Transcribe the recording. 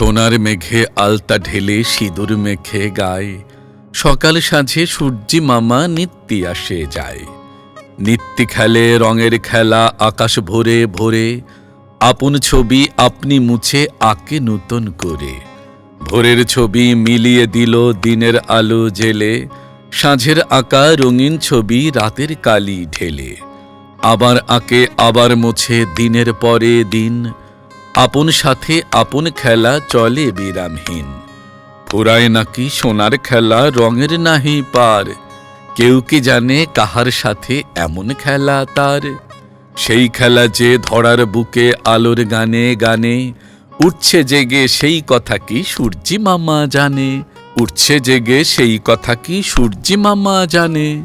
সোনার মেঘে আলতা ঢেলে সিঁদুর মেঘে গায়। সকাল সাঁঝে সূর্যি মামা নিত্যি আসে যায়। নিত্যি খেলে, রঙের খেলা আকাশ ভরে ভরে। আপন ছবি আপনি মুছে আঁকে নূতন করে। ভোরের ছবি মিলিয়ে দিল দিনের আলো জেলে। সাঁঝের আঁকা রঙিন ছবি রাতের কালি ঢেলে। আবার আঁকে, আবার মুছে দিনের পরে দিন। আপন সাথে আপন খেলা চলে বিরামহীন। ফুরায় নাকি সোনার খেলা রঙের নাহি পার। কেউ কি জানে কাহার সাথে এমন খেলা তার? সেই খেলা যে ধরার বুকে আলোর গানে গানে, উঠছে জেগে সেই কথা কি সূর্যি মামা জানে? উঠছে জেগে সেই কথা কি সূর্যি মামা জানে?